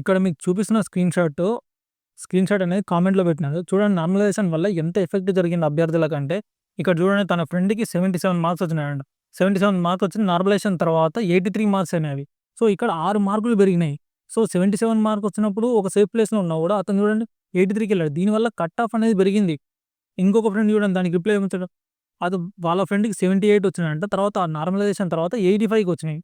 ఇక్కడ మీకు చూపిస్తున్న స్క్రీన్ షాట్ స్క్రీన్ షాట్ అనేది కామెంట్లో పెట్టినారు. చూడండి నార్మలైజేషన్ వల్ల ఎంత ఎఫెక్ట్ జరిగింది అభ్యర్థులకంటే ఇక్కడ చూడండి తన ఫ్రెండ్కి సెవెంటీ సెవెన్ మార్క్స్ వచ్చినాయండి సెవెంటీ సెవెన్ మార్క్స్ వచ్చిన నార్మలైజేషన్ తర్వాత ఎయిటీ త్రీ మార్క్స్ అనేవి సో ఇక్కడ ఆరు మార్కులు పెరిగినాయి. సో సెవెంటీ సెవెన్ మార్క్ వచ్చినప్పుడు ఒక సేఫ్ ప్లేస్లో ఉన్నా కూడా అతను చూడండి ఎయిటీ త్రీకి వెళ్ళాడు దీనివల్ల కట్ ఆఫ్ అనేది పెరిగింది. ఇంకొక ఫ్రెండ్ చూడండి దానికి రిప్లై ఏమిచ్చాడు అది వాళ్ళ ఫ్రెండ్కి సెవెంటీ ఎయిట్ వచ్చినాయంట. తర్వాత నార్మలైజేషన్ తర్వాత ఎయిటీ ఫైవ్కి వచ్చినాయి.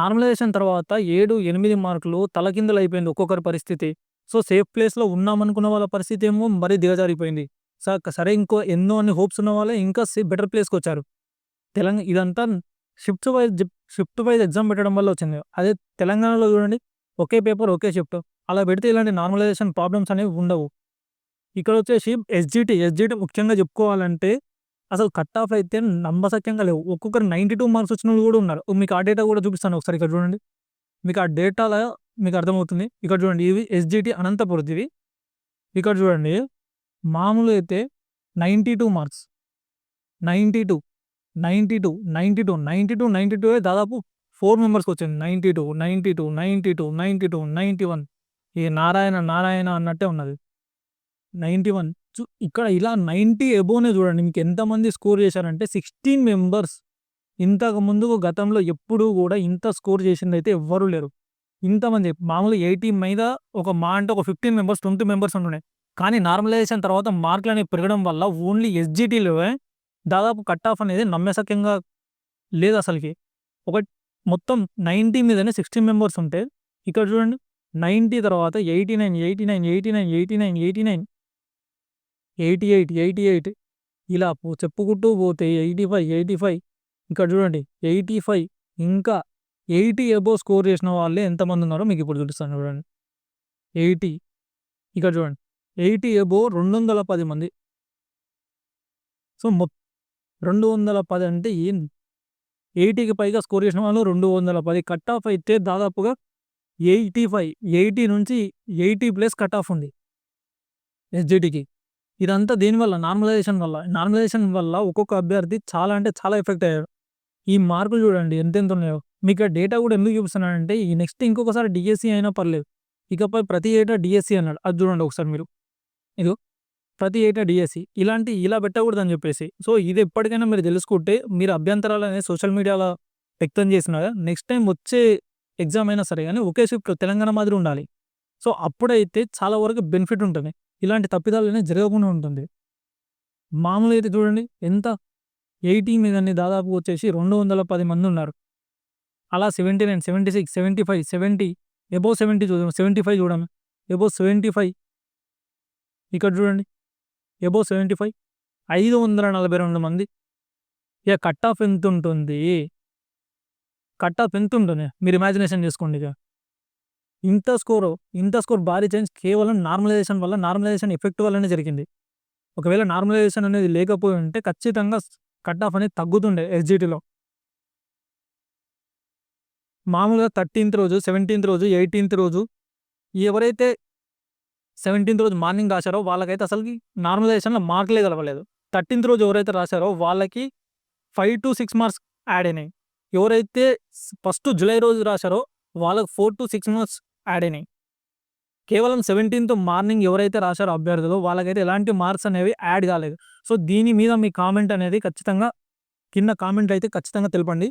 నార్మలైజేషన్ తర్వాత ఏడు ఎనిమిది మార్కులు తలకిందులు అయిపోయింది ఒక్కొక్కరి పరిస్థితి. సో సేఫ్ ప్లేస్లో ఉన్నామనుకున్న వాళ్ళ పరిస్థితి ఏమో మరీ దిగజారిపోయింది. సార్ సరే ఇంకో ఎన్నో అన్ని హోప్స్ ఉన్న వాళ్ళే ఇంకా బెటర్ ప్లేస్కి వచ్చారు తెలంగాణ ఇదంతా shift wise shift wise exam పెట్టడం వల్ల వచ్చింది. అదే తెలంగాణలో చూడండి ఒకే పేపర్ ఒకే షిఫ్ట్. అలా పెడితే ఇలాంటి నార్మలైజేషన్ ప్రాబ్లమ్స్ అనేవి ఉండవు. ఇక్కడ వచ్చేసి ఎస్జిటి ఎస్జిటి ముఖ్యంగా చెప్పుకోవాలంటే అసలు కట్ ఆఫ్ అయితే నమ్మసక్యంగా లేవు. ఒక్కొక్కరు నైంటీ టూ మార్క్స్ వచ్చిన వాళ్ళు కూడా ఉన్నారు. మీకు ఆ డేటా కూడా చూపిస్తాను ఒకసారి ఇక్కడ చూడండి. మీకు ఆ డేటాలో మీకు అర్థమవుతుంది. ఇక్కడ చూడండి ఇవి ఎస్జిటి అనంతపురం ఇవి. ఇక్కడ చూడండి మామూలు అయితే ninety two marks. Ninety two ninety two ninety two ninety two ninety two దాదాపు ఫోర్ మెంబర్స్కి వచ్చింది. Ninety two ninety two ninety two ninety two ninety one. ఈ నారాయణ నారాయణ అన్నట్టే ఉన్నది. Ninety one. ఇక్కడ ఇలా నైంటీ ఎబోనే చూడండి. మీకు ఎంతమంది స్కోర్ చేశారంటే సిక్స్టీన్ మెంబర్స్. ఇంతకు ముందు గతంలో ఎప్పుడూ కూడా ఇంత స్కోర్ చేసింది అయితే ఎవ్వరూ లేరు. ఇంతమంది మామూలు ఎయిటీ మీద ఒక మా అంటే ఒక ఫిఫ్టీన్ మెంబర్స్ ట్వంటీ మెంబర్స్ ఉంటుండే. కానీ నార్మలైజేషన్ తర్వాత మార్కులు అనేవి పెరగడం వల్ల ఓన్లీ ఎస్జిటీలో దాదాపు కట్ ఆఫ్ అనేది నమ్మశక్యంగా లేదు అసలుకి. ఒక మొత్తం నైంటీ మీదనే సిక్స్టీన్ మెంబర్స్ ఉంటే ఇక్కడ చూడండి నైంటీ తర్వాత eighty nine eighty nine eighty nine eighty nine eighty nine eighty eight eighty eight. ఇలా పో చెప్పుకుంటూ పోతే ఎయిటీ ఫైవ్ ఎయిటీ ఫైవ్. ఇంకా చూడండి ఎయిటీ ఫైవ్. ఇంకా ఎయిటీ ఎబో స్కోర్ చేసిన వాళ్ళే ఎంతమంది ఉన్నారో మీకు ఇప్పుడు చూపిస్తాను చూడండి. ఎయిటీ. ఇక్కడ చూడండి ఎయిటీ ఎబో రెండు వందల పది మంది. సో మొ రెండు వందల పది అంటే ఏం? ఎయిటీకి పైగా స్కోర్ చేసిన వాళ్ళు రెండు వందల పది కట్ ఆఫ్ అయితే దాదాపుగా ఎయిటీ ఫైవ్. ఎయిటీ నుంచి ఎయిటీ ప్లస్ కట్ ఆఫ్ ఉంది. ఎస్జిటికి ఇదంతా దేనివల్ల నార్మలైజేషన్ వల్ల. నార్మలైజేషన్ వల్ల ఒక్కొక్క అభ్యర్థి చాలా అంటే చాలా ఎఫెక్ట్ అయ్యారు. ఈ మార్కులు చూడండి ఎంతెంత ఉన్నాయో మీకు ఆ డేటా కూడా ఎందుకు చూపిస్తున్నానంటే ఈ నెక్స్ట్ ఇంకొకసారి డిఎస్సి అయినా పర్లేదు. ఇకపై ప్రతి ఏటా డిఎస్సి అన్నాడు. అది చూడండి ఒకసారి మీరు. ఇదో ప్రతి ఏటా డిఎస్సి ఇలాంటి ఇలా పెట్టకూడదని చెప్పేసి. సో ఇది ఎప్పటికైనా మీరు తెలుసుకుంటే మీరు అభ్యంతరాలు అనేది సోషల్ మీడియాలో వ్యక్తం చేసినా నెక్స్ట్ టైం వచ్చే ఎగ్జామ్ అయినా సరే కానీ ఒకే షిఫ్ట్ తెలంగాణ మాదిరి ఉండాలి. సో అప్పుడైతే చాలా వరకు బెనిఫిట్ ఉంటుంది. ఇలాంటి తప్పిదాలు అనేది జరగకుండా ఉంటుంది. మామూలు అయితే చూడండి ఎంత ఎయిటీ మీదని దాదాపు వచ్చేసి రెండు వందల పది మంది ఉన్నారు. అలా seventy nine seventy six seventy five seventy above seventy చూద్దాం సెవెంటీ ఫైవ్ చూడము ఎబో సెవెంటీ ఫైవ్ ఇక్కడ చూడండి ఎబో సెవెంటీ ఫైవ్ ఐదు వందల నలభై రెండు మంది. ఇక కట్ ఆఫ్ ఎంత ఉంటుంది? కట్ ఆఫ్ ఎంత ఉంటుంది? మీరు ఇమాజినేషన్ చేసుకోండి ఇక. ఇంత స్కోర్ ఇంత స్కోర్ భారీ చేంజ్ కేవలం నార్మలైజేషన్ వల్ల నార్మలైజేషన్ ఎఫెక్ట్ వల్లనే జరిగింది. ఒకవేళ నార్మలైజేషన్ అనేది లేకపోయి ఉంటే ఖచ్చితంగా కట్ ఆఫ్ అనేది తగ్గుతుండే ఎస్జిటిలో. మామూలుగా థర్టీన్త్ రోజు సెవెంటీన్త్ రోజు ఎయిటీన్త్ రోజు ఎవరైతే సెవెంటీన్త్ రోజు మార్నింగ్ రాశారో వాళ్ళకైతే అసలుకి నార్మలైజేషన్లో మార్కులే కలవలేదు. థర్టీన్త్ రోజు ఎవరైతే రాశారో వాళ్ళకి five to six marks add అయినాయి. ఎవరైతే ఫస్ట్ జూలై రోజు రాశారో వాళ్ళకి four to six marks add అయినాయి. కేవలం సెవెంటీన్త్ మార్నింగ్ ఎవరైతే రాశారో అభ్యర్థులు వాళ్ళకైతే ఎలాంటి మార్క్స్ అనేవి యాడ్ కాలేదు. సో దీని మీద మీ కామెంట్ అనేది ఖచ్చితంగా కింద కామెంట్ అయితే ఖచ్చితంగా తెలపండి.